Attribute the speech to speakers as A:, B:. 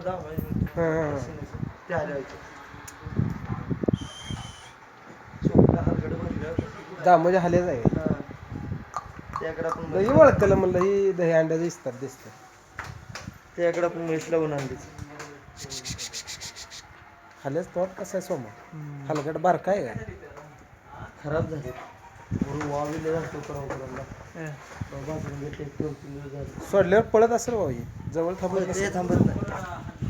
A: दाम
B: हाँ हाँ
A: ते आले होते चोपडा हलगड भरलं
B: दामोजी हालेच आहे
A: हा. त्याकडे आपण
B: लई
A: म्हैस-
B: म्हणलं ही दही अंड्याचं दिसतात दिसतं
A: त्याकडे आपण म्हैस लावून आणली
B: हालेच तोट कसं आहे सोमा हलगड बारका आहे का
A: खराब झाले वाविले जातो बाजून दोन तीन दिवस झाले
B: सोडल्यावर पळत असेल भाऊ ही. जवळ थांबत नसेल.
A: थांबत नाही.